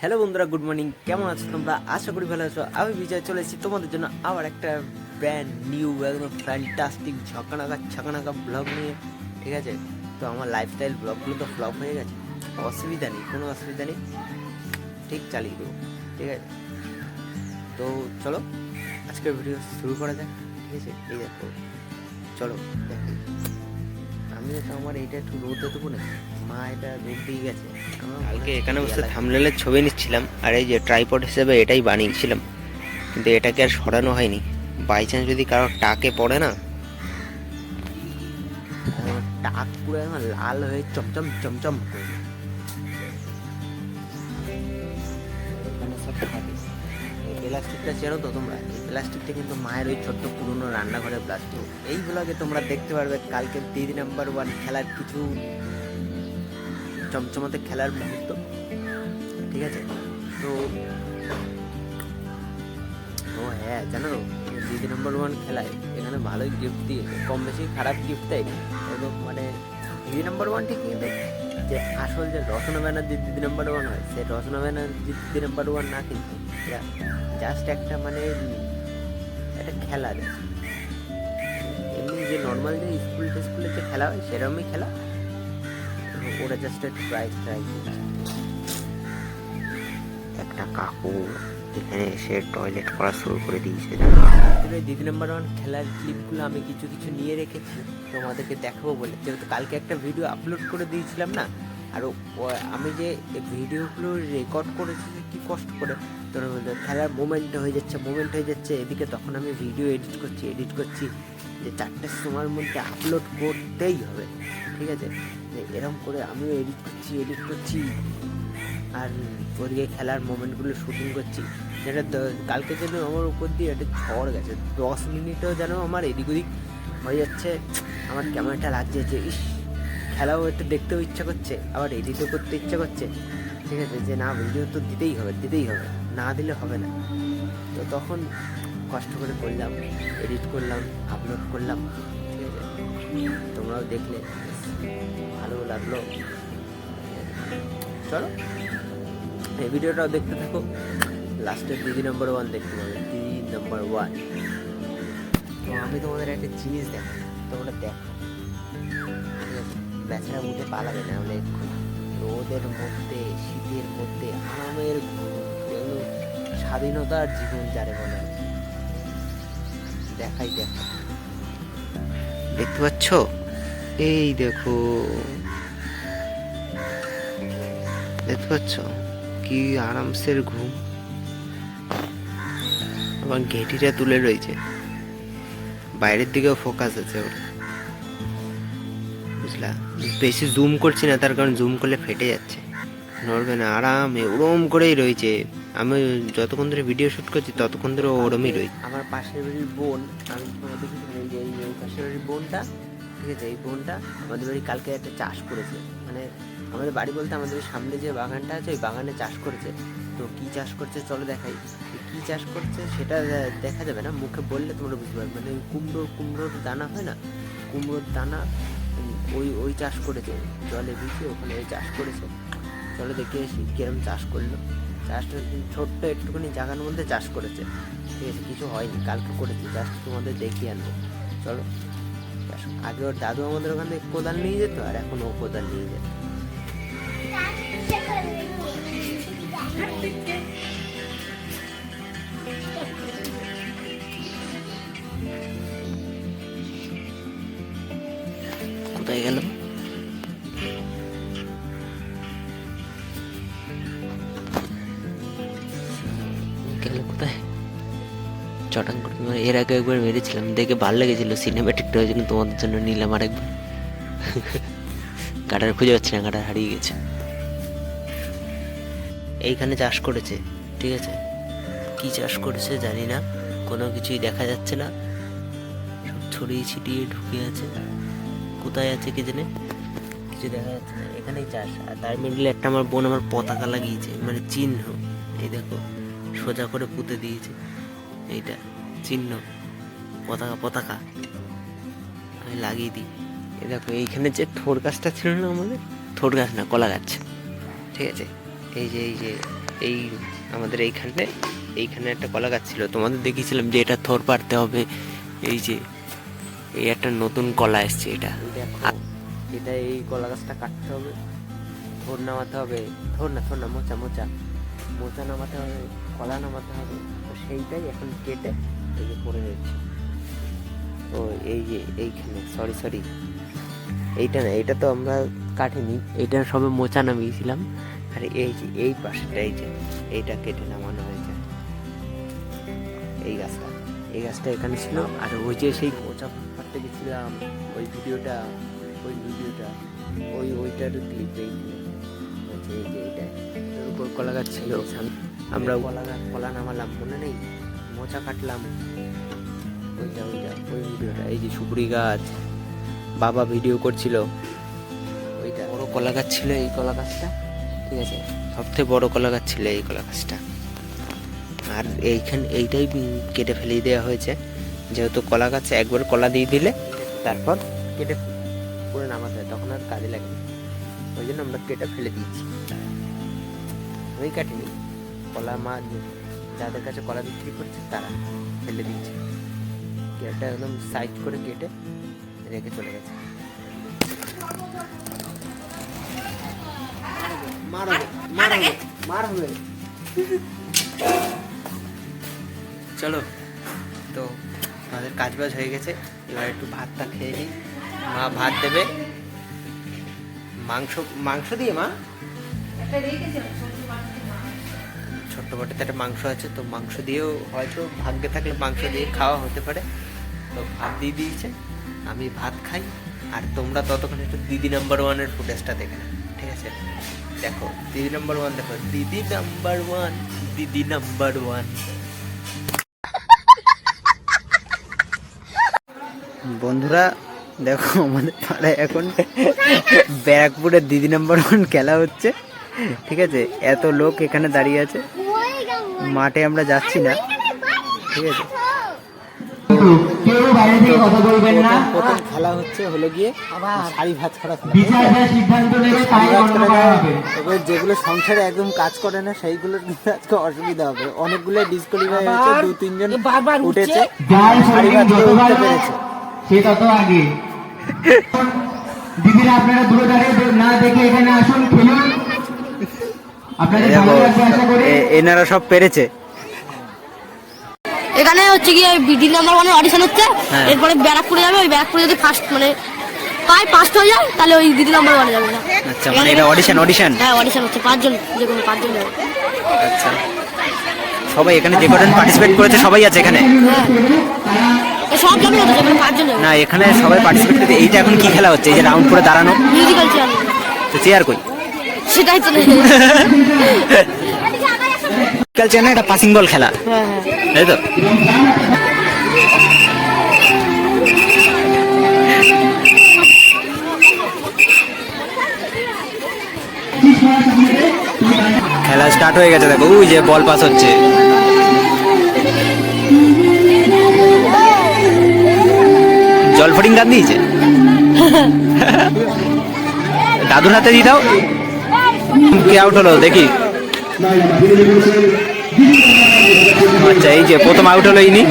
Hello বন্ধুরা, good morning. কেমন আছো তোমরা? আশা করি ভালো আছো। আমি বিজয়, চলে এসেছি তোমাদের জন্য আবার একটা ব্র্যান্ড নিউ একদম ফ্যান্টাস্টিক ঝকানাকা ছকানাকা ব্লগ নিয়ে, ঠিক আছে? তো আমার লাইফস্টাইল ব্লগগুলো তো ফ্লপ হয়ে গেছে। অসুবিধা নেই, কোনো অসুবিধা নেই। ঠিক, চালিয়ে দেবো। ঠিক আছে? তো চলো, আজকের ভিডিও শুরু করা যাক। ঠিক আছে? এই দেখো, চলো, দেখো। আমি তো আমার এটা একটু রোদে দেবো না মা এটা রোদ দিয়ে গেছে। কালকে এখানে বসে থামলেলের ছবি নিচ্ছিলাম আর এই যে ট্রাইপড হিসেবে এটাই বানিয়েছিলাম। কিন্তু এটাকে আর সরানো হয়নি। বাই চান্স যদি কারও টাকে পড়ে না? টাক পুরো লাল হয়ে চমচম চমচম। করে প্লাস্টিকটা চেনো তো তোমরা? এই প্লাস্টিকটা কিন্তু মায়ের ওই ছোট্ট পুরনো রান্নাঘরের প্লাস্টিক এই ব্লগে তোমরা দেখতে পারবে কালকে দিদি নাম্বার ওয়ান খেলার কিছু চমচমাতে খেলার মুহূর্ত। ঠিক আছে? তো ও হ্যাঁ জানো দিদি নাম্বার ওয়ান খেলায় এখানে ভালোই গিফট দিয়েছে কম বেশি খারাপ গিফট দেয়। এবং মানে দিদি নাম্বার ওয়ান ঠিক কিন্তু যে আসল যে রচনা ব্যানার্জি দিদি নাম্বার ওয়ান হয়, সে রচনা ব্যানার্জি দিদি নাম্বার ওয়ান না কিন্তু জাস্ট একটা মানে একটা খেলা। এমনি যে নর্মাল যে স্কুল স্কুলে যে খেলা হয় সেরকমই খেলা। ওরা জাস্ট একটু প্রাইজ ট্রাই একটা কাকু এখানে এসে টয়লেট করা শুরু করে দিয়েছে। দিদি নাম্বার ওয়ান খেলার ক্লিপগুলো আমি কিছু কিছু নিয়ে রেখেছি, তোমাদেরকে দেখাবো বলে। যেহেতু কালকে একটা ভিডিও আপলোড করে দিয়েছিলাম না, আর আমি যে ভিডিওগুলো রেকর্ড করেছি কী কষ্ট করে তোর খেলার মোমেন্ট হয়ে যাচ্ছে মোমেন্ট হয়ে যাচ্ছে। এদিকে তখন আমি ভিডিও এডিট করছি এডিট করছি যে চারটের সময়ের মধ্যে আপলোড করতেই হবে, ঠিক আছে? এরকম করে আমিও এডিট করছি এডিট করছি আর ওদিকে খেলার মোমেন্টগুলো শুটিং করছি। যেটা কালকে যেন আমার উপর দিয়ে একটা ঝড় গেছে, দশ মিনিটেও যেন আমার এদিক ওদিক হয়ে যাচ্ছে, আমার একটা লাগছে যে, ইস, খেলাও একটু দেখতেও ইচ্ছা করছে, আবার এডিটও করতে ইচ্ছা করছে। ঠিক আছে? যে না ভিডিও তো দিতেই হবে দিতেই হবে। না দিলে হবে না। তো তখন কষ্ট করে করলাম এডিট করলাম আপলোড করলাম তোমরাও দেখলে ভালো লাগল। চলো এই ভিডিওটাও দেখতে থাকো। লাস্টের দিদি নম্বর ওয়ান দেখতে পাবে দিদি নম্বর ওয়ান তো আমি তোমাদের একটা জিনিস দেখো তোমরা দেখো? বেচারা উঠে পালাবে না হলে এক্ষুনি রোদের মধ্যে শীতের মধ্যে আরামের ঘুম, স্বাধীনতার জীবন যারে বলে দেখাই দেখো দেখতে পাচ্ছ? এই দেখো। দেখতে পাচ্ছ? কি আরামসের ঘুম। আবার ঘেটিটা তুলে রয়েছে। বাইরের দিকেও ফোকাস আছে ওর। বুঝলা? বেশি জুম করছি না, তার কারণ জুম করলে ফেটে যাচ্ছে। নড়বে না, আরামে ওরম করেই রয়েছে। আমি যতক্ষণ ধরে ভিডিও শুট করছি, ততক্ষণ ধরে ওরমই রয়েছে। আমার পাশের বাড়ির বোন, আমি পাশের বাড়ির বোনটা, ঠিক আছে, এই বোনটা আমাদের বাড়ি কালকে একটা চাষ করেছে। মানে আমাদের বাড়ি বলতে আমাদের সামনে যে বাগানটা আছে, ওই বাগানে চাষ করেছে। তো কি চাষ করছে চলো দেখাই। কি চাষ করছে সেটা দেখা যাবে না, মুখে বললে তোমরা বুঝতে পারবে। মানে কুমড়ো কুমড়োর দানা হয় না? কুমড়োর দানা, ওই ওই চাষ করেছে। জলে ভিজে ওখানে ওই চাষ করেছে। চলো দেখে এসি কিরম চাষ করল। চাষটা ছোট্ট একটুখানি জায়গার মধ্যে চাষ করেছে, ঠিক আছে, কিছু হয়নি, কালকে করেছি জাস্ট তোমাদের দেখিয়ে আনব। চলো আগে ওর দাদু আমাদের ওখানে কোদাল নিয়ে যেত, আর এখন ও কোদাল নিয়ে যেত চটাং করে। মানে এর আগে একবার মেরেছিলাম, দেখে ভালো লেগেছিল সিনেমেটিকটা ওই জন্য তোমাদের জন্য নিলাম আরেকবার। গাডার খুঁজে পাচ্ছি না গাডার হারিয়ে গেছে। এইখানে চাষ করেছে, ঠিক আছে? কি চাষ করেছে জানি না, কোনো কিছুই দেখা যাচ্ছে না। সব ছড়িয়ে ছিটিয়ে ঢুকে আছে। কোথায় আছে কি জানে? কিছু দেখা যাচ্ছে না। এখানেই চাষ। আর তার মিডলে একটা আমার বোন আমার পতাকা লাগিয়েছে মানে চিহ্ন। এই দেখো, সোজা করে পুঁতে দিয়েছে। এইটা চিহ্ন পতাকা পতাকা। আমি লাগিয়ে দিই। এ দেখো এইখানে যে থোর গাছটা ছিল না আমাদের? থোর গাছ না কলা গাছ। ঠিক আছে? এই যে এই যে এই আমাদের এইখানটা এইখানে একটা কলা গাছ ছিল। তোমাদের দেখিয়েছিলাম যে এটা থোর পারতে হবে। এই যে এই একটা নতুন কলা এসছে এটা। এটা এই কলা গাছটা কাটতে হবে। থোর নামাতে হবে। থোর না থোর না মোচা মোচা। মোচা নামাতে হবে, কলা নামাতে হবে, তো সেইটাই এখন কেটে এই যে পড়ে রয়েছে ও এই যে এইখানে সরি সরি এইটা না, এইটা তো আমরা কাটিনি। এইটা সবে মোচা নামিয়েছিলাম। আর এই যে এই পাশটা, এই যে এইটা কেটে নামানো হয়েছে। এই গাছটা এই গাছটা এখানে ছিল। আর ওই যে সেই মোচা ফাটতে গেছিলাম, ওই ভিডিওটা ওই ভিডিওটা, ওই ওইটার ক্লিপ এই এই যে এর উপর কলা গাছ ছিল। আমরা কলা গাছ কলা নামালাম মনে নেই? মোচা কাটলাম। ওইটা ওইটা ওই ভিডিওটা। এই যে সুপুরি গাছ বাবা ভিডিও করছিল। ওইটা। বড় কলা গাছ ছিল এই কলা গাছটা। ঠিক আছে সবথেকে বড় কলা গাছ ছিল এই কলা গাছটা। আর এইখান এইটাই কেটে ফেলিয়ে দেওয়া হয়েছে। যেহেতু কলা গাছে একবার কলা দিয়ে দিলে তারপর কেটে পুরো নামাতে হয় তখন আর কাজে লাগে না। ওই জন্য আমরা কেটে ফেলে দিয়েছি। ওই কাটিনি, কলা মা যাদের কাছে কলা বিক্রি করছে তারা ফেলে দিচ্ছে কেটে একদম সাইড করে কেটে রেখে চলে গেছে। মার হবে মার হবে মার হবে চলো, তো আমাদের কাজ বাজ হয়ে গেছে। এবার একটু ভাতটা খেয়ে নিই। মা ভাত দেবে। মাংস মাংস দিয়ে মা? ছোট্ট বাটিতে একটা মাংস আছে তো মাংস দিয়েও হয়তো ভাগ্যে থাকলে মাংস দিয়ে খাওয়া হতে পারে। তো ভাত দিয়ে দিয়েছে আমি ভাত খাই আর তোমরা ততক্ষণ একটু দিদি নাম্বার ওয়ানের ফুটেজটা দেখে না ঠিক আছে? দেখো দিদি নাম্বার ওয়ান দেখো দিদি নাম্বার ওয়ান দিদি নাম্বার ওয়ান বন্ধুরা দেখো আমাদের পাড়ায় এখন ব্যারাকপুরের দিদি নাম্বার ওয়ান খেলা হচ্ছে। ঠিক আছে? এত লোক এখানে দাঁড়িয়ে আছে। মাঠে আমরা যাচ্ছি না। ঠিক আছে? প্রথম- খেলা হচ্ছে হলো গিয়ে শাড়ি ভাত করা এবার যেগুলো সংসারে একদম কাজ করে না সেইগুলোর কিন্তু আজকে অসুবিধা হবে। অনেকগুলো ডিসকোয়ালিফাই হয়েছে দু তিনজন উঠেছে। শাড়ি ভাত করে উঠতে পেরেছে। সে তত আগে। দিদিরা আপনারা দূরে দাঁড়িয়ে না দেখে এখানে আসুন খেলুন। এনারা সব পেরেছে। এখানে হচ্ছে গিয়ে বিডি নাম্বার ওয়ানের অডিশন হচ্ছে। হ্যাঁ। এরপরে ব্যারাকপুরে যাবে ওই ব্যারাকপুরে যদি ফার্স্ট মানে পাই ফার্স্ট হয়ে যায় তাহলে ওই দিদি নাম্বার ওয়ানে যাবে। না আচ্ছা মানে এটা অডিশন অডিশন হ্যাঁ অডিশন হচ্ছে পাঁচজন যে কোনো পাঁচজন যাবে। আচ্ছা। সবাই এখানে যে কজন পার্টিসিপেট করেছে সবাই আছে এখানে? হ্যাঁ। সব না তো, পাঁচজন না এখানে সবাই পার্টিসিপেট করেছে এইটা এখন কি খেলা হচ্ছে? এই যে রাউন্ড করে দাঁড়ানো। মিউজিক্যাল চেয়ার তো চেয়ার কই? সেটাই তো কাল চেয়ার না এটা পাসিং বল খেলা। হ্যাঁ হ্যাঁ। তাই তো। খেলা স্টার্ট হয়ে গেছে দেখো। ওই যে বল পাস হচ্ছে। গান দিয়েছে? দাদুর হাতে দিয়ে দাও। কে আউট হলো? দেখি। আচ্ছা এই যে প্রথম আউট হলো ইনি।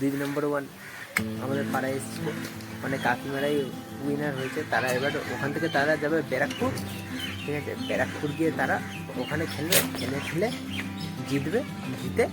দিদি নম্বর ওয়ান আমাদের পাড়ায় এসেছিল মানে কাকিমারাই উইনার হয়েছে, তারা এবার ওখান থেকে তারা যাবে ব্যারাকপুর। ঠিক আছে, ব্যারাকপুর গিয়ে তারা ওখানে খেলবে, খেলে খেলে জিতবে, জিতে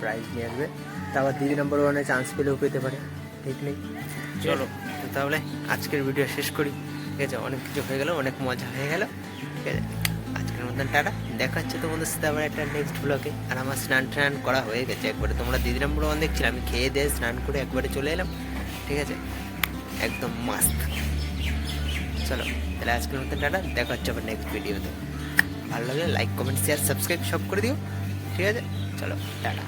প্রাইজ নিয়ে আসবে। তারপর দিদি নম্বর ওয়ানে চান্স পেলেও পেতে পারে, ঠিক নেই। চলো তাহলে আজকের ভিডিও শেষ করি। ঠিক আছে, অনেক কিছু হয়ে গেল, অনেক মজা হয়ে গেল। ঠিক আছে, আজকের মতন টাটা। দেখা হচ্ছে তোমাদের সাথে আবার একটা নেক্সট ব্লগে আর আমার স্নান টান করা হয়ে গেছে একবারে। তোমরা দিদি নম্বর ওয়ান দেখছিলাম আমি খেয়ে দিয়ে স্নান করে একবারে চলে এলাম। ঠিক আছে একদম মাস্ক চলো, তাহলে আজকের মতন টাটা, দেখা হচ্ছে আবার নেক্সট ভিডিওতে ভালো লাগলে লাইক কমেন্ট শেয়ার সাবস্ক্রাইব সব করে দিও। ঠিক আছে? চলো, টাটা।